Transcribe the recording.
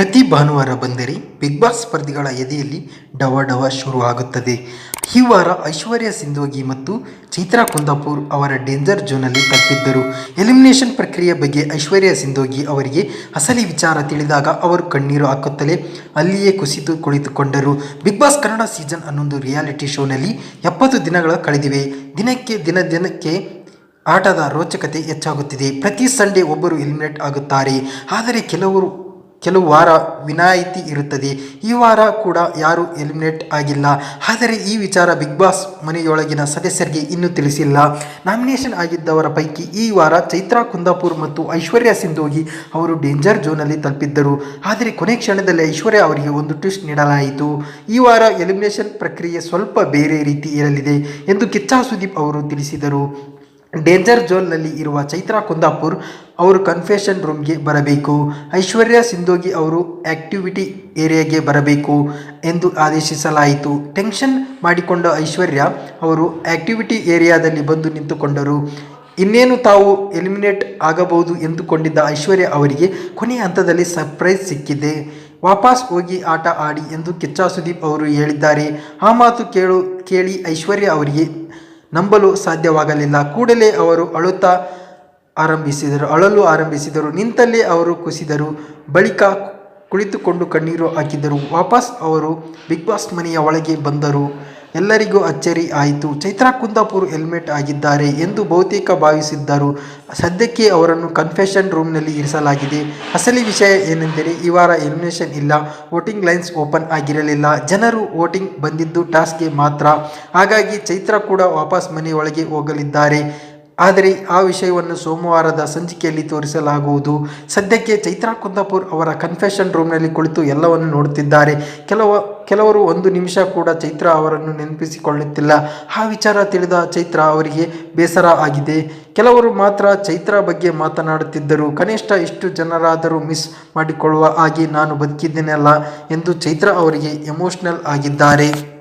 ಪ್ರತಿ ಭಾನುವಾರ ಬಂದರೆ ಬಿಗ್ ಬಾಸ್ ಸ್ಪರ್ಧಿಗಳ ಎದೆಯಲ್ಲಿ ಡವ ಡವ ಶುರುವಾಗುತ್ತದೆ ಈ ವಾರ ಐಶ್ವರ್ಯ ಸಿಂಧೋಗಿ ಮತ್ತು ಚೈತ್ರಾ ಕುಂದಾಪುರ್ ಅವರ ಡೇಂಜರ್ ಜೋನಲ್ಲಿ ತಪ್ಪಿದ್ದರು. ಎಲಿಮಿನೇಷನ್ ಪ್ರಕ್ರಿಯೆ ಬಗ್ಗೆ ಐಶ್ವರ್ಯ ಸಿಂಧೋಗಿ ಅವರಿಗೆ ಅಸಲಿ ವಿಚಾರ ತಿಳಿದಾಗ ಅವರು ಕಣ್ಣೀರು ಹಾಕುತ್ತಲೇ ಅಲ್ಲಿಯೇ ಕುಸಿದು ಕುಳಿತುಕೊಂಡರು. ಬಿಗ್ ಬಾಸ್ ಕನ್ನಡ ಸೀಸನ್ ಹನ್ನೊಂದು ರಿಯಾಲಿಟಿ ಶೋನಲ್ಲಿ ಎಪ್ಪತ್ತು ದಿನಗಳು ಕಳೆದಿವೆ. ದಿನಕ್ಕೆ ದಿನ ದಿನಕ್ಕೆ ಆಟದ ರೋಚಕತೆ ಹೆಚ್ಚಾಗುತ್ತಿದೆ. ಪ್ರತಿ ಸಂಡೇ ಒಬ್ಬರು ಎಲಿಮಿನೇಟ್ ಆಗುತ್ತಾರೆ. ಆದರೆ ಕೆಲವರು ಕೆಲವು ವಾರ ವಿನಾಯಿತಿ ಇರುತ್ತದೆ. ಈ ವಾರ ಕೂಡ ಯಾರೂ ಎಲಿಮಿನೇಟ್ ಆಗಿಲ್ಲ. ಆದರೆ ಈ ವಿಚಾರ ಬಿಗ್ ಬಾಸ್ ಮನೆಯೊಳಗಿನ ಸದಸ್ಯರಿಗೆ ಇನ್ನೂ ತಿಳಿಸಿಲ್ಲ. ನಾಮಿನೇಷನ್ ಆಗಿದ್ದವರ ಪೈಕಿ ಈ ವಾರ ಚೈತ್ರಾ, ಕುಂದಾಪುರ್ ಮತ್ತು ಐಶ್ವರ್ಯ ಸಿಂಧೋಗಿ ಅವರು ಡೇಂಜರ್ ಝೋನಲ್ಲಿ ತಲುಪಿದ್ದರು. ಆದರೆ ಕೊನೆ ಕ್ಷಣದಲ್ಲಿ ಐಶ್ವರ್ಯ ಅವರಿಗೆ ಒಂದು ಟ್ವಿಸ್ಟ್ ನೀಡಲಾಯಿತು. ಈ ವಾರ ಎಲಿಮಿನೇಷನ್ ಪ್ರಕ್ರಿಯೆ ಸ್ವಲ್ಪ ಬೇರೆ ರೀತಿ ಇರಲಿದೆ ಎಂದು ಕಿಚ್ಚಾ ಸುದೀಪ್ ಅವರು ತಿಳಿಸಿದರು. ಡೇಂಜರ್ ಝೋನ್ನಲ್ಲಿ ಇರುವ ಚೈತ್ರಾ ಕುಂದಾಪುರ್ ಅವರು ಕನ್ಫೆಷನ್ ರೂಮ್ಗೆ ಬರಬೇಕು. ಐಶ್ವರ್ಯ ಸಿಂಧೋಗಿ ಅವರು ಆಕ್ಟಿವಿಟಿ ಏರಿಯಾಗೆ ಬರಬೇಕು ಎಂದು ಆದೇಶಿಸಲಾಯಿತು. ಟೆನ್ಷನ್ ಮಾಡಿಕೊಂಡ ಐಶ್ವರ್ಯ ಅವರು ಆಕ್ಟಿವಿಟಿ ಏರಿಯಾದಲ್ಲಿ ಬಂದು ನಿಂತುಕೊಂಡರು. ಇನ್ನೇನು ತಾವು ಎಲಿಮಿನೇಟ್ ಆಗಬಹುದು ಎಂದುಕೊಂಡಿದ್ದ ಐಶ್ವರ್ಯ ಅವರಿಗೆ ಕೊನೆಯ ಹಂತದಲ್ಲಿ ಸರ್ಪ್ರೈಸ್ ಸಿಕ್ಕಿದೆ. ವಾಪಸ್ ಹೋಗಿ ಆಟ ಆಡಿ ಎಂದು ಕಿಚ್ಚ ಸುದೀಪ್ ಅವರು ಹೇಳಿದ್ದಾರೆ. ಆ ಮಾತು ಕೇಳು, ಕೇಳಿ ಐಶ್ವರ್ಯ ಅವರಿಗೆ ನಂಬಲು ಸಾಧ್ಯವಾಗಲಿಲ್ಲ. ಕೂಡಲೇ ಅವರು ಅಳುತ್ತಾ ಆರಂಭಿಸಿದರು. ಅಳಲು ಆರಂಭಿಸಿದರು. ನಿಂತಲ್ಲೇ ಅವರು ಕುಸಿದರು. ಬಳಿಕ ಕುಳಿತುಕೊಂಡು ಕಣ್ಣೀರು ಹಾಕಿದರು. ವಾಪಸ್ ಅವರು ಬಿಗ್ ಬಾಸ್ ಮನೆಯ ಒಳಗೆ ಬಂದರು. ಎಲ್ಲರಿಗೂ ಅಚ್ಚರಿ ಆಯಿತು. ಚೈತ್ರಾ ಕುಂದಾಪುರ್ ಹೆಲ್ಮೆಟ್ ಆಗಿದ್ದಾರೆ ಎಂದು ಬಹುತೇಕ ಭಾವಿಸಿದ್ದರು. ಸದ್ಯಕ್ಕೆ ಅವರನ್ನು ಕನ್ಫೆಷನ್ ರೂಮ್ನಲ್ಲಿ ಇರಿಸಲಾಗಿದೆ. ಅಸಲಿ ವಿಷಯ ಏನೆಂದರೆ, ಈ ವಾರ ಎಲಿಮಿನೇಷನ್ ಇಲ್ಲ. ವೋಟಿಂಗ್ ಲೈನ್ಸ್ ಓಪನ್ ಆಗಿರಲಿಲ್ಲ. ಜನರು ವೋಟಿಂಗ್ ಬಂದಿದ್ದು ಟಾಸ್ಕ್ಗೆ ಮಾತ್ರ. ಹಾಗಾಗಿ ಚೈತ್ರಾ ಕೂಡ ವಾಪಸ್ ಮನೆಯೊಳಗೆ ಹೋಗಲಿದ್ದಾರೆ. ಆದರೆ ಆ ವಿಷಯವನ್ನು ಸೋಮವಾರದ ಸಂಚಿಕೆಯಲ್ಲಿ ತೋರಿಸಲಾಗುವುದು. ಸದ್ಯಕ್ಕೆ ಚೈತ್ರಾ ಕುಂದಾಪುರ್ ಅವರ ಕನ್ಫೆಷನ್ ರೂಮ್ನಲ್ಲಿ ಕುಳಿತು ಎಲ್ಲವನ್ನು ನೋಡುತ್ತಿದ್ದಾರೆ. ಕೆಲವ, ಕೆಲವರು ಒಂದು ನಿಮಿಷ ಕೂಡ ಚೈತ್ರಾ ಅವರನ್ನು ನೆನಪಿಸಿಕೊಳ್ಳುತ್ತಿಲ್ಲ. ಆ ವಿಚಾರ ತಿಳಿದ ಚೈತ್ರಾ ಅವರಿಗೆ ಬೇಸರ ಆಗಿದೆ. ಕೆಲವರು ಮಾತ್ರ ಚೈತ್ರಾ ಬಗ್ಗೆ ಮಾತನಾಡುತ್ತಿದ್ದರು. ಕನಿಷ್ಠ ಇಷ್ಟು ಜನರಾದರೂ ಮಿಸ್ ಮಾಡಿಕೊಳ್ಳುವ ಹಾಗೆ ನಾನು ಬದುಕಿದ್ದೇನಲ್ಲ ಎಂದು ಚೈತ್ರಾ ಅವರಿಗೆ ಎಮೋಷ್ನಲ್ ಆಗಿದ್ದಾರೆ.